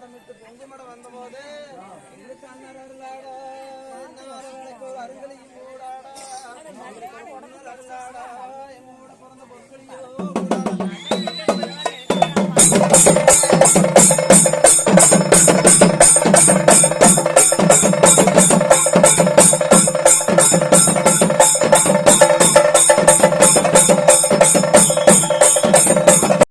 மடம் விட்டு பொங்கு மடம் வந்தபோது எங்களுக்கு அண்ணன் அருளாடா அருங்களையும் ஊடாடா அருளாடா எங்களோட பிறந்த பொருட்களையோ